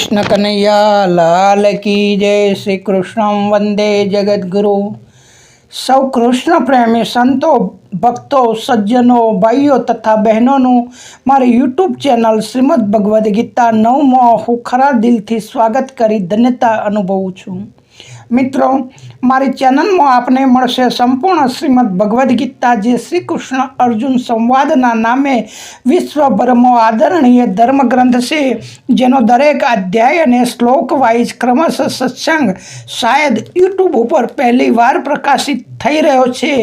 કૃષ્ણ કનૈયા, લાલ કી જય શ્રી કૃષ્ણ વંદે જગદગુરુ. સૌ કૃષ્ણ પ્રેમી સંતો, ભક્તો, સજ્જનો, ભાઈઓ તથા બહેનોનું મારી યુટ્યુબ ચેનલ શ્રીમદ ભગવદ્ ગીતા નવમાં હું ખરા દિલથી સ્વાગત કરી ધન્યતા અનુભવું છું. મિત્રો, મારી ચેનલમાં આપને મળશે સંપૂર્ણ શ્રીમદ ભગવદ્ ગીતા જે શ્રી કૃષ્ણ અર્જુન સંવાદના નામે વિશ્વભરમાં આદરણીય ધર્મગ્રંથ છે, જેનો દરેક અધ્યાય અને શ્લોક વાઇઝ ક્રમશઃ સત્સંગ શાયદ યુટ્યુબ ઉપર પહેલી વાર પ્રકાશિત થઈ રહ્યો છે.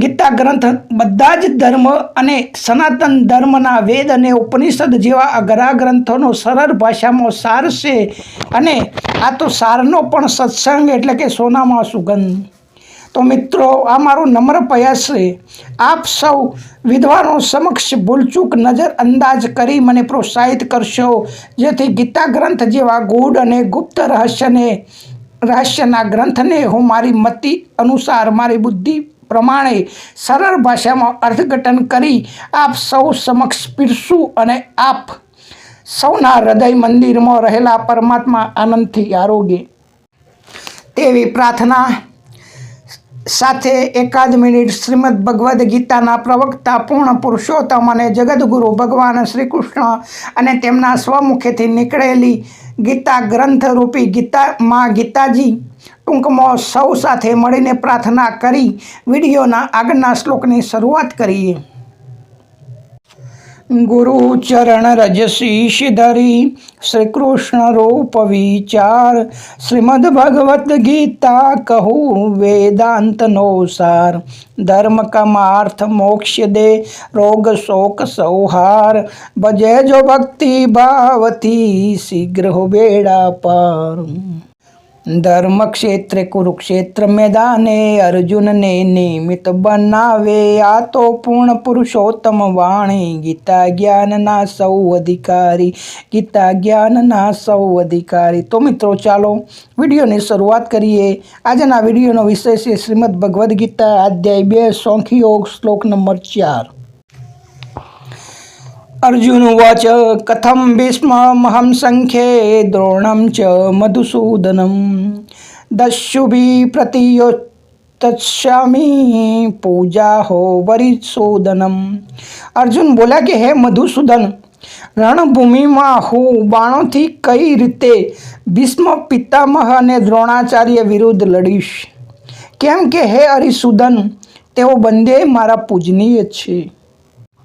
ગીતા ગ્રંથ બધા જ ધર્મ અને સનાતન ધર્મના વેદ અને ઉપનિષદ જેવા અઘરા ગ્રંથોનો સરળ ભાષામાં સાર છે અને આ તો સારનો પણ સત્સંગ એટલે કે સોનામાં સુગંધ. તો મિત્રો, આ મારો નમ્ર પ્રયાસ છે. આપ સૌ વિદ્વાનો સમક્ષ ભૂલચૂક નજર અંદાજ કરી મને પ્રોત્સાહિત કરશો. જેથી ગીતા ગ્રંથ જેવા ગૂઢ અને ગુપ્ત રહસ્યને, રહસ્યના ગ્રંથને હું મારી મતિ અનુસાર મારી બુદ્ધિ પ્રમાણે સરળ ભાષામાં અર્થઘટન કરી આપ સૌ સમક્ષ પીરસું અને આપ સૌના હૃદય મંદિરમાં રહેલા પરમાત્મા આનંદથી આરોગ્ય તેવી પ્રાર્થના સાથે એકાદ મિનિટ શ્રીમદ ભગવદ્ ગીતાના પ્રવક્તા પૂર્ણ પુરુષોત્તમ અને જગદગુરુ ભગવાન શ્રી કૃષ્ણ અને તેમના સ્વમુખેથી નીકળેલી ગીતા ગ્રંથરૂપી ગીતામાં ગીતાજી ટૂંકમાં સૌ સાથે મળીને પ્રાર્થના કરી, વિડીયોના આગળના શ્લોકની શરૂઆત કરીએ. ગુરુ ચરણ રજશીશ ધરી શ્રી કૃષ્ણ રૂપ વિચાર, શ્રીમદ ભગવત ગીતા કહું વેદાંતનો સાર. ધર્મ કમાર્થ મોક્ષ દે, રોગ શોક સૌહાર. ભજે જો ભક્તિ ભાવથી, શીઘ્ર હો બેડા પાર. ધર્મ ક્ષેત્રે કુરુક્ષેત્ર મેદાને અર્જુનને નિમિત્ત બનાવે આ તો પૂર્ણ પુરુષોત્તમ વાણી ગીતા જ્ઞાનના સૌ અધિકારી ગીતા જ્ઞાનના સૌ અધિકારી તો મિત્રો ચાલો વિડીયોની શરૂઆત કરીએ આજના વિડીયોનો વિષય છે શ્રીમદ ભગવદ્ ગીતા, અધ્યાય બે યોગ શ્લોક નંબર ચાર. અર્જુન ઉવાચ કથમ ભીષ્મહમ સંખ્યે દ્રોણમ ચ મધુસૂદનમ દસ્યુભી પ્રતિયોત્સ્યામી પૂજા હો વરિસૂદનમ અર્જુન બોલ્યા કે હે મધુસૂદન રણભૂમિમાં હું બાણોથી કઈ રીતે ભીષ્મ પિતામહ અને દ્રોણાચાર્ય વિરુદ્ધ લડીશ કેમ કે હે હરિસૂદન તેઓ બંને મારા પૂજનીય છે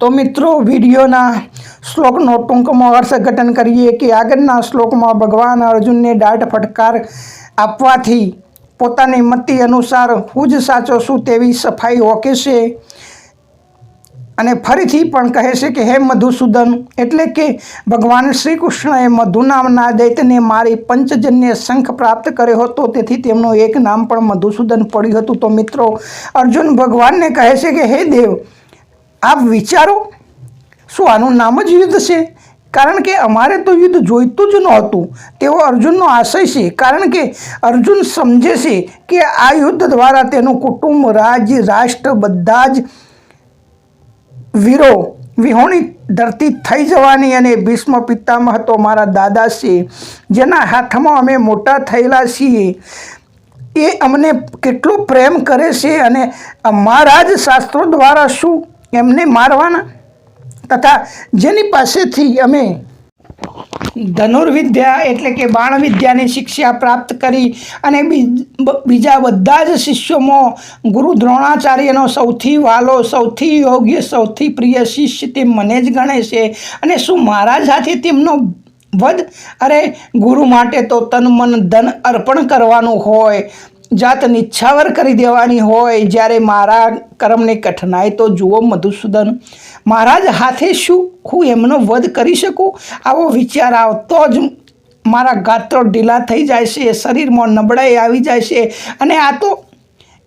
તો મિત્રો, વિડીયોના શ્લોકનો ટૂંકમાં અર્થઘટન કરીએ કે આગળના શ્લોકમાં ભગવાન અર્જુનને દાઢ ફટકાર આપવાથી પોતાની મતિ અનુસાર હું જ સાચો છું તેવી સફાઈ ઓકે છે? અને ફરીથી પણ કહે છે કે, હે મધુસૂદન, એટલે કે ભગવાન શ્રી કૃષ્ણએ મધુ નામના દૈત્યને મારી પંચજન્ય શંખ પ્રાપ્ત કર્યો હતો, તેથી તેમનું એક નામ પણ મધુસૂદન પડ્યું હતું. તો મિત્રો, અર્જુન ભગવાનને કહે છે કે, હે દેવ આપ વિચારો, શું આનું નામ જ યુદ્ધ છે? કારણ કે અમારે તો યુદ્ધ જોઈતું જ નહોતું. તેવો અર્જુનનો આશય છે. કારણ કે અર્જુન સમજે છે કે આ યુદ્ધ દ્વારા તેનું કુટુંબ, રાજ્ય, રાષ્ટ્ર બધા જ વીરો, વિહોણી ધરતી થઈ જવાની અને ભીષ્મ પિતામહ તો મારા દાદા છે, જેના હાથમાં અમે મોટા થયેલા છીએ. એ અમને કેટલો પ્રેમ કરે છે અને અમારા જ શાસ્ત્રો દ્વારા શું એમને મારવાના. તથા જેની પાસેથી અમે ધનુર્વિદ્યા એટલે કે બાણ વિદ્યાની શિક્ષા પ્રાપ્ત કરી અને બીજા બધા જ શિષ્યોમાં ગુરુ દ્રોણાચાર્યનો સૌથી વાલો, સૌથી યોગ્ય, સૌથી પ્રિય શિષ્ય તે મને જ ગણે છે. અને શું મારા સાથે તેમનો વધ? અરે ગુરુ માટે તો તન મન ધન અર્પણ કરવાનું હોય. જાત નિચ્છાવર કરી દેવાની હોય, જ્યારે મારા કર્મને કઠનાય તો જુઓ મધુસૂદન મારા જ હાથે શું હું એમનો વધ કરી શકું? આવો વિચાર આવતો જ મારા ગાત્રો ઢીલા થઈ જાય છે, શરીરમાં નબળાઈ આવી જાય છે, અને આ તો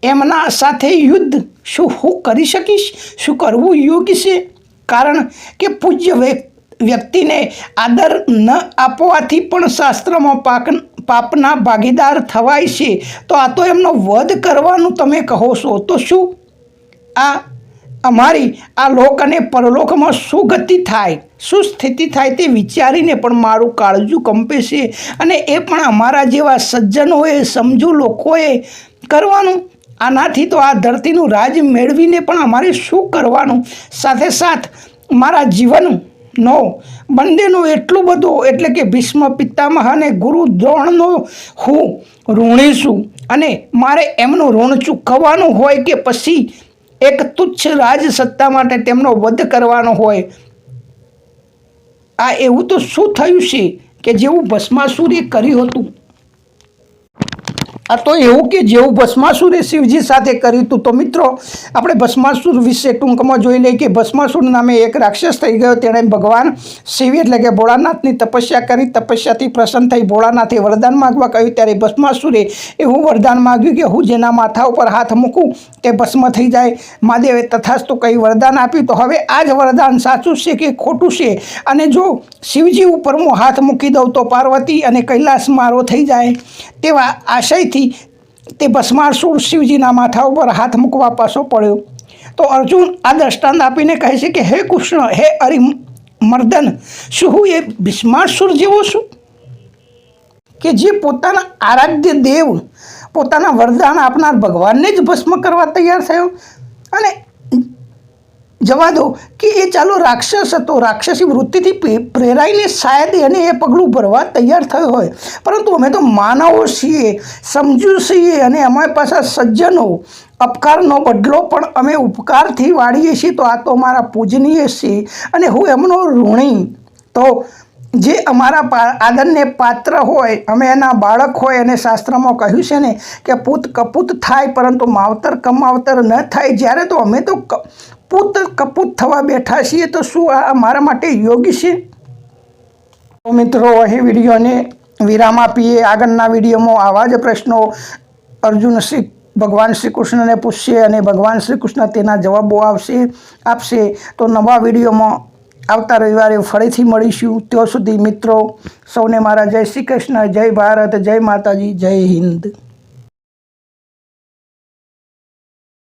એમના સાથે યુદ્ધ. શું હું કરી શકીશ? શું કરવું યોગ્ય છે? કારણ કે પૂજ્ય વ્યક્તિને આદર ન આપવાથી પણ શાસ્ત્રમાં પાક પાપના ભાગીદાર થવાય છે, તો આ તો એમનો વધ કરવાનું તમે કહો છો. તો શું? આ અમારી આ લોક અને પરલોકમાં શું ગતિ થાય? શું સ્થિતિ થાય તે વિચારીને પણ મારું કાળજું કંપે છે અને એ પણ અમારા જેવા સજ્જનોએ, સમજુ લોકોએ કરવાનું. આનાથી તો આ ધરતીનું રાજ મેળવીને પણ અમારે શું કરવાનું? સાથે સાથ, મારા જીવનનો બંનેનો એટલું બધું, એટલે કે ભીષ્મ પિતામહ અને ગુરુ દ્રોણનો હું ઋણી અને મારે એમનું ઋણ ચૂકવવાનું હોય કે પછી એક તુચ્છ રાજ સત્તા માટે તેમનો વધ કરવાનો હોય. આ એવું તો શું થયું છે કે જેવું ભસ્માસુરે કર્યું હતું? આ તો એવું કે જેવું ભસ્માસુરે શિવજી સાથે કર્યું હતું. તો મિત્રો, આપણે ભસ્માસુર વિશે ટૂંકમાં જોઈ લઈએ કે ભસ્માસુર નામે એક રાક્ષસ થઈ ગયો. તેણે ભગવાન શિવ એટલે કે ભોળાનાથની તપસ્યા કરી. તપસ્યાથી પ્રસન્ન થઈ ભોળાનાથે વરદાન માગવા કહ્યું. ત્યારે ભસ્માસુરે એવું વરદાન માગ્યું કે હું જેના માથા ઉપર હાથ મૂકું, તે ભસ્મ થઈ જાય. મહાદેવે તથાસ્તુ કહી વરદાન આપ્યું. તો હવે આ જ વરદાન સાચું છે કે ખોટું છે? અને જો શિવજી ઉપર હું હાથ મૂકી દઉં તો પાર્વતી અને કૈલાસ મારો થઈ જાય. તેવા આશયથી તે ભસ્માસુર શિવજીના માથા ઉપર હાથ મૂકવા પાછો પડ્યો. તો અર્જુન આ દ્રષ્ટાંત આપીને કહે છે કે, હે કૃષ્ણ, હે હરિ મર્દન શું હું એ ભીષ્માસુર જેવો છું? કે જે પોતાના આરાધ્ય દેવ, પોતાના વરદાન આપનાર ભગવાનને જ ભસ્મ કરવા તૈયાર થયો? અને જવા દો કે એ ચાલો રાક્ષસ હતો. રાક્ષસી વૃત્તિથી પ્રેરાઈને શાયદ એને એ પગલું ભરવા તૈયાર થયો હોય. પરંતુ અમે તો માનવો છીએ, સમજુ છીએ અને અમારી પાસે સજ્જનો, અપકારનો બદલો પણ અમે ઉપકારથી વાળીએ છીએ. તો આ તો અમારા પૂજનીય છે અને હું એમનો ઋણી. તો જે અમારા આદરને પાત્ર હોય, અમે એના બાળક હોય અને શાસ્ત્રમાં કહ્યું છે ને કે પૂત કપૂત થાય પરંતુ માવતર કમાવતર ન થાય. જ્યારે તો અમે તો ક- પૂત કપૂત થવા બેઠા છીએ તો શું આ મારા માટે યોગ્ય છે? તો મિત્રો, અહીં વિડીયોને વિરામ આપીએ. આગળના વિડીયોમાં આવા જ પ્રશ્નો અર્જુન શ્રી, ભગવાન શ્રી કૃષ્ણને પૂછશે અને ભગવાન શ્રી કૃષ્ણ તેના જવાબો આવશે, આપશે. તો નવા વિડીયોમાં આવતા રવિવારે ફરીથી મળીશું. ત્યાં સુધી મિત્રો, સૌને મારા જય શ્રી કૃષ્ણ, જય ભારત, જય માતાજી, જય હિન્દ.